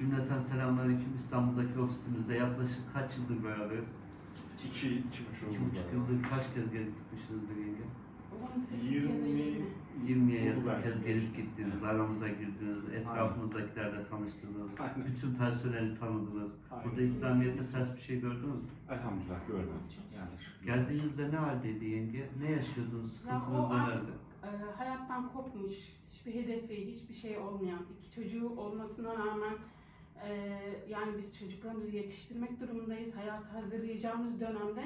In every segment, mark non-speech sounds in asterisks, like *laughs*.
Cümleten selamünaleyküm. İstanbul'daki ofisimizde yaklaşık kaç yıldır beraberiz? İki, iki buçuk İki buçuk yıldır kaç kez gelip gitmişsinizdir yenge? 18 ya da 20. 20'ye Oldu yakın belki. kez gelip gittiniz, aramıza girdiniz, etrafımızdakilerle tanıştınız, Aynen. bütün personeli tanıdınız. Aynen. Burada İslamiyet'te ters bir şey gördünüz mü? Elhamdülillah görmedim. Yani şükür. Geldiğinizde ne haldeydi yenge? Ne yaşıyordunuz? Ya o Sıkıntınız artık nelerdi? e, hayattan kopmuş, hiçbir hedefi, hiçbir şey olmayan, iki çocuğu olmasına rağmen e, yani biz çocuklarımızı yetiştirmek durumundayız. Hayata hazırlayacağımız dönemde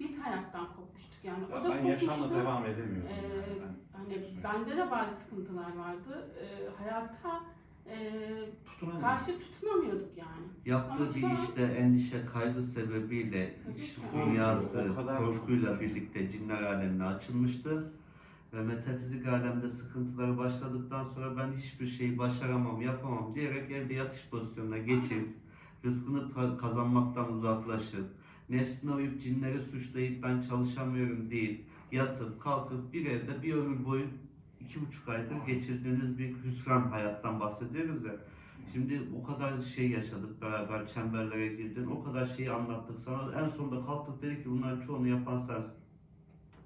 biz hayattan kopmuştuk yani. O Ya da ben yaşamla kopmuştu. devam edemiyordum. Ee, yani. Ben Hani söyleyeyim. bende de bazı sıkıntılar vardı. E, hayata e, karşı tutunamıyorduk yani. Yaptığı Ama bir an- işte endişe, kaygı sebebiyle iç dünyası O çok- birlikte cinler alemine açılmıştı. Ve metafizik alemde sıkıntıları başladıktan sonra ben hiçbir şeyi başaramam, yapamam diyerek evde yatış pozisyonuna geçip rızkını kazanmaktan uzaklaşıp nefsine uyup cinleri suçlayıp ben çalışamıyorum deyip yatıp kalkıp bir evde bir ömür boyu iki buçuk aydır geçirdiğiniz bir hüsran hayattan bahsediyoruz ya. Şimdi o kadar şey yaşadık beraber çemberlere girdin o kadar şeyi anlattık sana en sonunda kalktık dedik ki bunların çoğunu yapan sensin.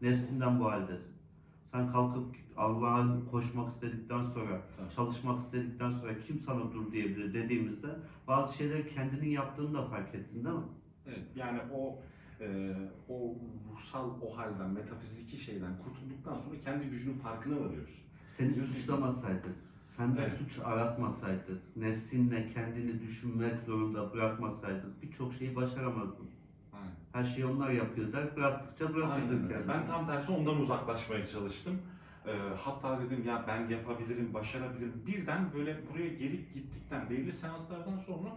Nefsinden bu haldesin. Sen kalkıp Allah'a koşmak istedikten sonra, Tabii. çalışmak istedikten sonra kim sana dur diyebilir dediğimizde bazı şeyleri kendinin yaptığını da fark ettin değil mi? Evet, yani o e, o ruhsal o halden, metafiziki şeyden kurtulduktan sonra kendi gücünün farkına varıyorsun. Seni Diyorsun ki- suçlamasaydı, sende Evet. suç aratmasaydı, nefsinle kendini düşünmek zorunda bırakmasaydık birçok şeyi başaramazdın. Her şeyi onlar yapıyor der, bıraktıkça bırakırdık yani. Ben tam tersi ondan uzaklaşmaya çalıştım. Ee, hatta dedim ya ben yapabilirim, başarabilirim. Birden böyle buraya gelip gittikten, belirli seanslardan sonra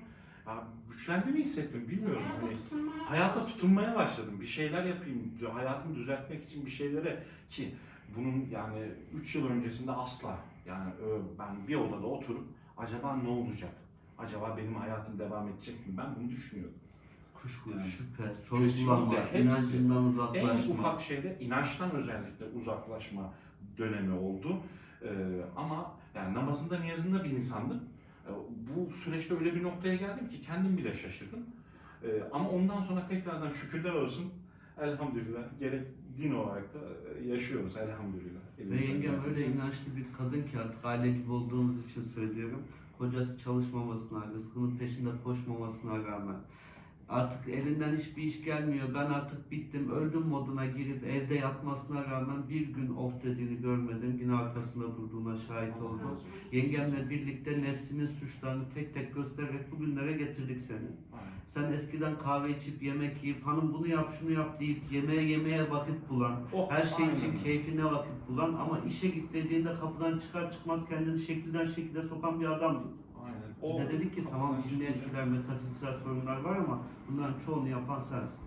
ya güçlendiğimi hissettim. Bilmiyorum Hayata hani tutunmaya hayata tutunmaya başladım. Bir şeyler yapayım, hayatımı düzeltmek için bir şeylere ki bunun yani 3 yıl öncesinde asla yani ben bir odada oturup acaba ne olacak? Acaba benim hayatım devam edecek mi? Ben bunu düşünüyordum. Kuşku, Yani. şüphe, sorgulama, hepsi. inancından En uzaklaşma. ufak şeyde inançtan özellikle uzaklaşma dönemi oldu. Ee, ama yani namazında niyazında bir insandım. Ee, bu süreçte öyle bir noktaya geldim ki kendim bile şaşırdım. Ee, ama ondan sonra tekrardan şükürler olsun. Elhamdülillah gerek din olarak da e, yaşıyoruz elhamdülillah. Ve yengem öyle inançlı bir kadın ki artık aile gibi olduğumuz için söylüyorum. Kocası çalışmamasına, rızkının peşinde koşmamasına rağmen artık elinden hiçbir iş gelmiyor. Ben artık bittim, öldüm moduna girip evde yatmasına rağmen bir gün oh dediğini görmedim. Yine arkasında durduğuna şahit oldum. Yengemle birlikte nefsinin suçlarını tek tek göstererek bugünlere getirdik seni. Sen eskiden kahve içip yemek yiyip hanım bunu yap şunu yap deyip yemeğe yemeğe vakit bulan, Oh, her şey için aynen. keyfine vakit bulan ama işe git dediğinde kapıdan çıkar çıkmaz kendini şekilden şekilde sokan bir adamdı. Aynen. Biz O de dedik ki tamam çıkınca- etkiler, metafiziksel sorunlar var ama bunların çoğunu yapan sensin.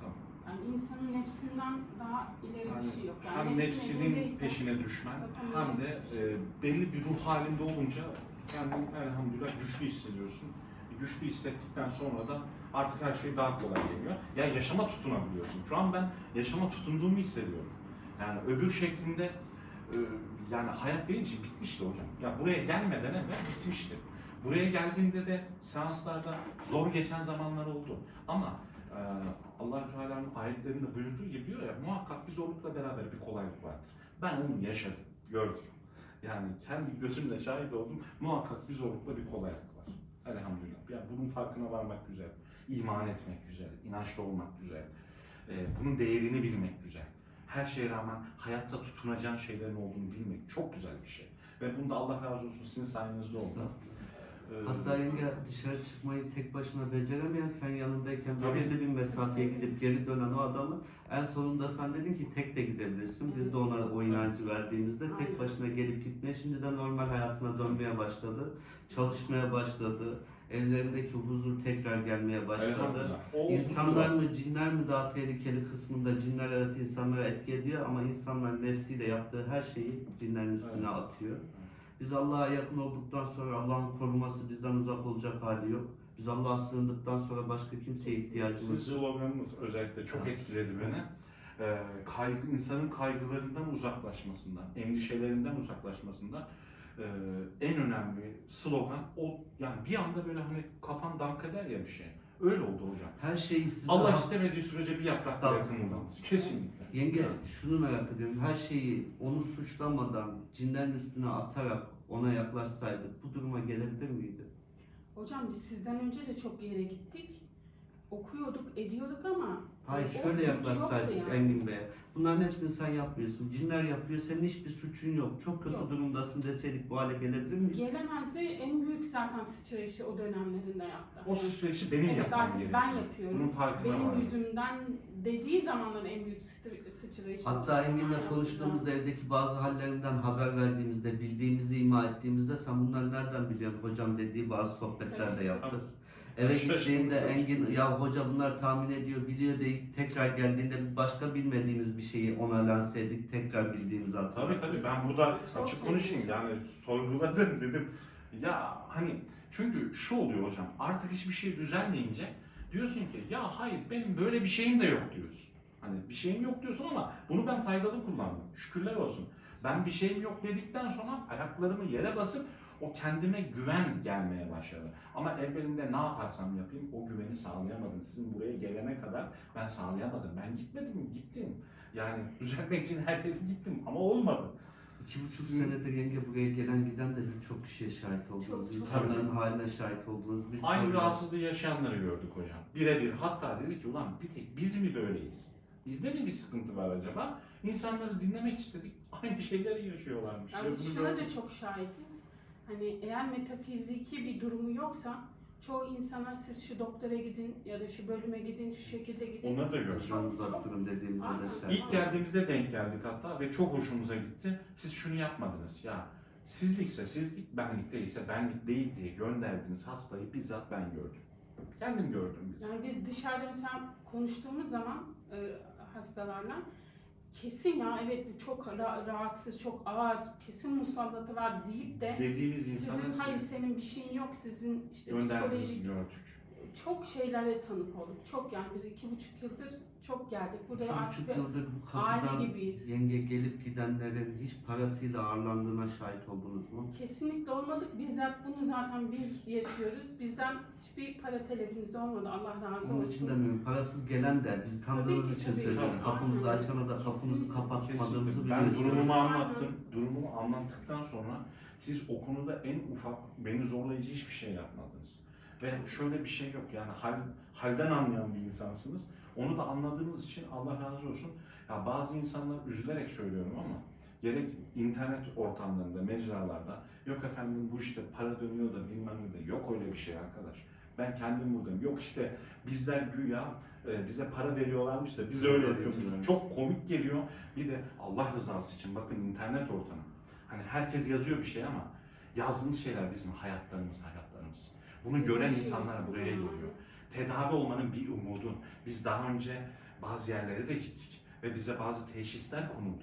Tamam. Yani insanın nefsinden daha ileri Yani bir şey yok. Yani hem nefsinin peşine düşmen hem de hiçbir şey e, belli bir ruh halinde olunca kendini elhamdülillah güçlü hissediyorsun. E, Güçlü hissettikten sonra da artık her şey daha kolay geliyor. Ya yaşama tutunabiliyorsun. Şu an ben yaşama tutunduğumu hissediyorum. Yani öbür şeklinde e, yani hayat benim için bitmişti hocam. Ya buraya gelmeden evvel bitmişti. Buraya geldiğimde de seanslarda zor geçen zamanlar oldu. Ama e, allah Teala'nın ayetlerinde buyurduğu gibi diyor ya muhakkak bir zorlukla beraber bir kolaylık vardır. Ben onu yaşadım, gördüm. Yani kendi gözümle şahit oldum. Muhakkak bir zorlukla bir kolaylık var. Elhamdülillah. Yani bunun farkına varmak güzel. İman etmek güzel. inançlı olmak güzel. E, bunun değerini bilmek güzel. Her şeye rağmen hayatta tutunacağın şeylerin olduğunu bilmek çok güzel bir şey. Ve bunda Allah razı olsun sizin sayenizde oldu. Ee, Hatta yenge dışarı çıkmayı tek başına beceremeyen sen yanındayken Tabii. belirli bir mesafeye gidip geri dönen o adamı en sonunda sen dedin ki tek de gidebilirsin. Biz de ona o inancı verdiğimizde tek başına gelip gitmeye şimdi de normal hayatına dönmeye başladı. Çalışmaya başladı. Evlerindeki huzur tekrar gelmeye başladı. O İnsanlar mı cinler mi daha tehlikeli kısmında cinler evet insanlara etki ediyor ama insanlar nefsiyle yaptığı her şeyi cinlerin üstüne Evet. atıyor. Biz Allah'a yakın olduktan sonra Allah'ın koruması bizden uzak olacak hali yok. Biz Allah'a sığındıktan sonra başka kimseye ihtiyacımız yok. sloganınız özellikle çok etkiledi beni. Ee, kaygı, insanın kaygılarından uzaklaşmasından, endişelerinden uzaklaşmasından. E, en önemli slogan o yani bir anda böyle hani kafan dank eder ya bir şey. Öyle oldu hocam. Her şeyi size Allah istemediği sürece bir yaprak bile kımıldamaz. Kesinlikle. Yenge şunu merak ediyorum. Her şeyi onu suçlamadan cinlerin üstüne atarak ona yaklaşsaydık bu duruma gelebilir miydi? Hocam biz sizden önce de çok yere gittik. Okuyorduk, ediyorduk ama Hayır e, şöyle yaklaşsaydık yani. Engin Bey'e. Bunların hepsini sen yapmıyorsun. Cinler yapıyor. Senin hiçbir suçun yok. Çok kötü Yok. durumdasın deseydik bu hale gelebilir miydik? Gelemezdi. En büyük zaten sıçrayışı o dönemlerinde yaptı. O sıçrayışı benim evet, yapmam artık gerekiyor. ben yapıyorum. Bunun farkına Benim vardım. yüzümden dediği zamanların en büyük sıçra- sıçrayışı. Hatta. Engin'le konuştuğumuzda evdeki bazı hallerinden haber verdiğimizde, bildiğimizi ima ettiğimizde sen bunları nereden biliyorsun hocam dediği bazı sohbetler de Tabii. yaptık. Eve gittiğinde. Engin ya hoca bunlar tahmin ediyor, biliyor deyip tekrar geldiğinde bir başka bilmediğimiz bir şeyi ona lanse edip tekrar bildiğimizi Tabii tabii ben burada Çok açık konuşayım yani sorguladım *laughs* dedim. Ya hani çünkü şu oluyor hocam artık hiçbir şey düzelmeyince diyorsun ki ya hayır benim böyle bir şeyim de yok diyorsun. Hani bir şeyim yok diyorsun ama bunu ben faydalı kullandım. Şükürler olsun. Ben bir şeyim yok dedikten sonra ayaklarımı yere basıp o kendime güven gelmeye başladı. Ama evvelinde ne yaparsam yapayım o güveni sağlayamadım. Sizin buraya gelene kadar ben sağlayamadım. Ben gitmedim, gittim. Yani *laughs* düzeltmek için her yere gittim ama olmadı. İki buçuk Sizin- senedir yenge buraya gelen giden de birçok kişiye şahit oldunuz. Çok, çok. İnsanların haline şahit oldunuz. birçok- Aynı rahatsızlığı yaşayanları gördük hocam. Birebir. Hatta dedi ki ulan bir tek biz mi böyleyiz? Bizde mi bir sıkıntı var acaba? İnsanları dinlemek istedik. Aynı şeyleri yaşıyorlarmış. Yani biz şuna da çok şahitiz. Hani eğer metafiziki bir durumu yoksa çoğu insana siz şu doktora gidin ya da şu bölüme gidin, şu şekilde gidin. Onları da gördük. Hocam uzak durun dediğimizde de şahit İlk geldiğimizde denk geldik hatta ve çok hoşumuza gitti. Siz şunu yapmadınız ya. Sizlikse sizlik, benlik değilse benlik değil diye gönderdiğiniz hastayı bizzat ben gördüm. Kendim gördüm bizzat. Yani biz dışarıda mesela konuştuğumuz zaman e, hastalarla kesin ya evet bu çok ra- rahatsız, çok ağır, kesin musallatı var deyip de Dediğimiz insanı sizin hayır siz senin bir şeyin yok, sizin işte gönderdiğinizi psikolojik gördük. Çok şeylere tanık olduk. Çok yani biz iki buçuk yıldır çok geldik. Burada İki artık buçuk yıldır bu aile kapıdan gibiyiz. yenge gelip gidenlerin hiç parasıyla ağırlandığına şahit oldunuz mu? Kesinlikle olmadık. Bizzat bunu zaten biz yaşıyoruz. Bizden hiçbir para talebimiz olmadı. Allah razı Onun için olsun. demiyorum. Parasız gelen de biz tanıdığımız Tabii ki, için tabii ki. söylüyoruz. Kapımızı açana da kapımızı Kesinlikle. kapatmadığımızı Kesinlikle. Ben biliyorsunuz. durumumu anlattım. Durumumu anlattıktan sonra siz o konuda en ufak beni zorlayıcı hiçbir şey yapmadınız. Ve şöyle bir şey yok yani hal, halden anlayan bir insansınız. Onu da anladığınız için Allah razı olsun. Ya bazı insanlar üzülerek söylüyorum ama gerek internet ortamlarında, mecralarda yok efendim bu işte para dönüyor da bilmem ne de yok öyle bir şey arkadaş. Ben kendim buradayım. Yok işte bizler güya e, bize para veriyorlarmış da biz öyle yapıyormuşuz. Çok komik geliyor. Bir de Allah rızası için bakın internet ortamı. Hani herkes yazıyor bir şey ama yazdığınız şeyler bizim hayatlarımız, hayatlarımız. Bunu gören insanlar buraya geliyor. Tedavi olmanın bir umudu. Biz daha önce bazı yerlere de gittik ve bize bazı teşhisler konuldu.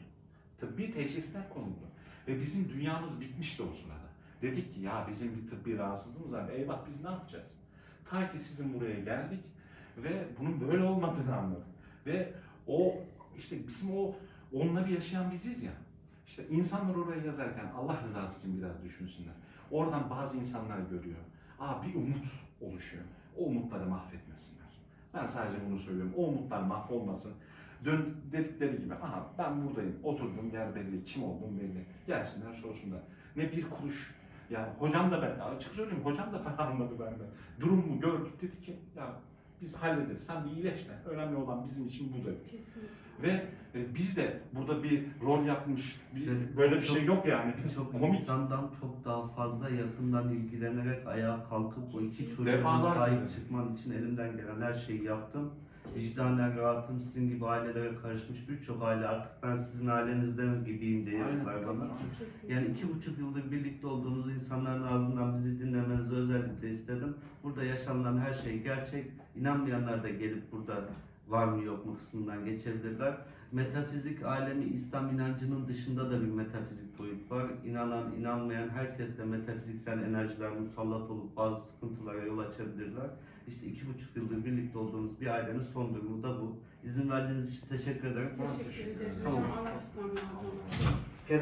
Tıbbi teşhisler konuldu. Ve bizim dünyamız bitmişti o sırada. Dedik ki ya bizim bir tıbbi rahatsızlığımız var. Eyvah biz ne yapacağız? Ta ki sizin buraya geldik ve bunun böyle olmadığını anladık. Ve o işte bizim o onları yaşayan biziz ya. İşte insanlar oraya yazarken Allah rızası için biraz düşünsünler. Oradan bazı insanlar görüyor. Aa bir umut oluşuyor. O umutları mahvetmesinler. Ben sadece bunu söylüyorum. O umutlar mahvolmasın. Dön dedikleri gibi aha ben buradayım. Oturduğum yer belli. Kim olduğum belli. Gelsinler sorsunlar. Ne bir kuruş. Yani hocam da ben açık söyleyeyim hocam da para almadı benden. Durumu gördük dedi ki ya biz hallederiz. Sen bir iyileş de. Önemli olan bizim için bu dedi. Kesinlikle. Ve e, biz de burada bir rol yapmış bir, Evet, böyle bir çok- şey yok yani. *laughs* Birçok Komik. insandan çok daha fazla yakından ilgilenerek ayağa kalkıp o iki Defalarca. sahip çıkman için elimden gelen her şeyi yaptım. Vicdanen rahatım. Sizin gibi ailelere karışmış birçok aile artık ben sizin ailenizden gibiyim diye yaptılar bana. Kesinlikle. Yani iki buçuk yıldır birlikte olduğumuz insanların ağzından bizi dinlemenizi özellikle istedim. Burada yaşanılan her şey gerçek. İnanmayanlar da gelip burada var mı yok mu kısmından geçebilirler. Metafizik alemi İslam inancının dışında da bir metafizik boyut var. İnanan, inanmayan herkes de metafiziksel enerjiler musallat olup bazı sıkıntılara yol açabilirler. İşte iki buçuk yıldır birlikte olduğumuz bir ailenin son durumu da bu. İzin verdiğiniz için teşekkür ederim. Biz teşekkür ederiz Tamam. Allah sizden razı olsun.